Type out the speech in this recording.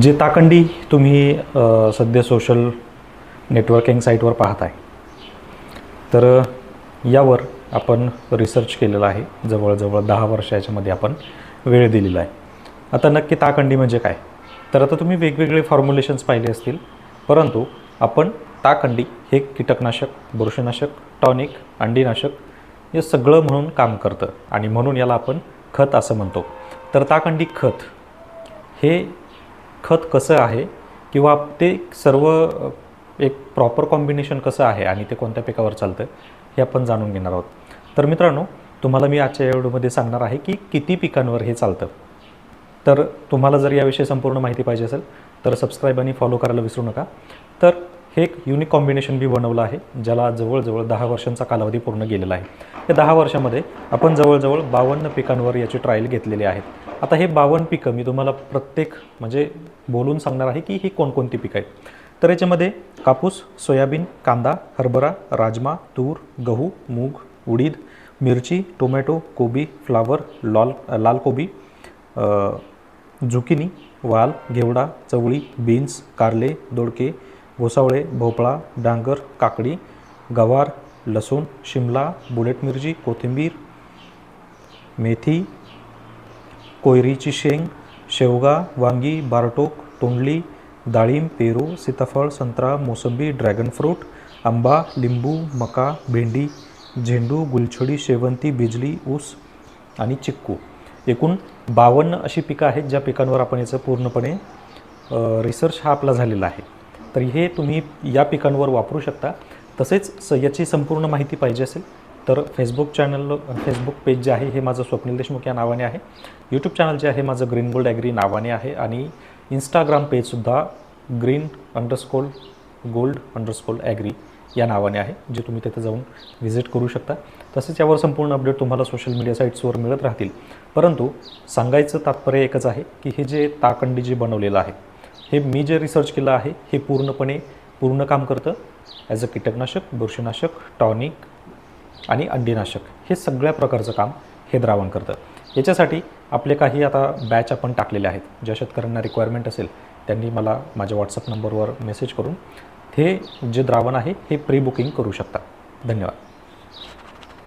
जे ताकंडी तुम्ही सध्या सोशल नेटवर्किंग साईटवर पाहत आहे तर यावर आपण रिसर्च केलेला आहे. जवळजवळ दहा वर्ष याच्यामध्ये आपण वेळ दिलेला आहे. आता नक्की ताकंडी म्हणजे काय? तर आता तुम्ही वेगवेगळे फॉर्म्युलेशन्स पाहिले असतील परंतु आपण ताकंडी हे कीटकनाशक बुरशीनाशक टॉनिक अंडीनाशक हे सगळं म्हणून काम करतं. आणि म्हणून याला आपण खत असं म्हणतो. तर ताकंडी खत हे खत कसं आहे किंवा ते सर्व एक प्रॉपर कॉम्बिनेशन कसं आहे आणि ते कोणत्या पिकावर चालतं हे आपण जाणून घेणार आहोत. तर मित्रांनो तुम्हाला मी आजच्या या व्हिडिओमध्ये सांगणार आहे की किती पिकांवर हे चालतं. तर तुम्हाला जर याविषयी संपूर्ण माहिती पाहिजे असेल तर सबस्क्राईब आणि फॉलो करायला विसरू नका. तर हे एक युनिक कॉम्बिनेशन बी बनवलं आहे ज्याला जवळजवळ दहा वर्षांचा कालावधी पूर्ण गेलेला आहे. या दहा वर्षामध्ये आपण जवळजवळ बावन्न पिकांवर याची ट्रायल घेतलेली आहेत. आता हे बावन्न पिकं मी तुम्हाला प्रत्येक म्हणजे बोलून सांगणार आहे की ही कोणकोणती पिकं आहेत. तर याच्यामध्ये कापूस सोयाबीन कांदा हरभरा राजमा तूर गहू मूग उडीद मिरची टोमॅटो कोबी फ्लावर लॉल लाल कोबी झुकिनी वाल घेवडा चवळी बीन्स कारले दोडके घोसावळे भोपळा डांगर काकडी गवार लसूण शिमला बुलेट मिरची कोथिंबीर मेथी कोयरीची शेंग शेवगा वांगी बारटोक तोंडली डाळिंब पेरू सीताफळ संत्रा मोसंबी ड्रॅगन फ्रूट आंबा लिंबू मका भेंडी झेंडू गुलछडी शेवंती बिजली ऊस आणि चिक्कू. एकूण बावन्न अशी पिकं आहेत ज्या पिकांवर आपण याचं पूर्णपणे रिसर्च हा आपला झालेला आहे. तर हे तुम्ही या पिकांवर वापरू शकता. तसेच स याची संपूर्ण माहिती पाहिजे असेल तर फेसबुक चॅनल फेसबुक पेज जे आहे हे माझं स्वप्नील देशमुख या नावाने आहे. यूट्यूब चॅनल जे आहे माझं ग्रीन गोल्ड ॲग्री नावाने आहे. आणि Instagram पेजसुद्धा green underscore gold underscore agri या नावाने आहे जे तुम्ही तिथे जाऊन व्हिजिट करू शकता. तसेच यावर संपूर्ण अपडेट तुम्हाला सोशल मीडिया साईट्सवर मिळत राहतील. परंतु सांगायचं तात्पर्य एकच आहे की हे जे ताकंडी जे बनवलेलं आहे हे मी जे रिसर्च केलं आहे हे पूर्णपणे पूर्ण काम करतं. ॲज अ कीटकनाशक बुरशीनाशक टॉनिक आणि अंडीनाशक हे सगळ्या प्रकारचं काम हे द्रावण करतं. याच्यासाठी आपले काही आता बॅच आपण टाकलेले आहेत. ज्या शेतकऱ्यांना रिक्वायरमेंट असेल त्यांनी मला माझ्या व्हॉट्सअप नंबरवर मेसेज करून हे जे द्रावण आहे हे प्री बुकिंग करू शकता धन्यवाद.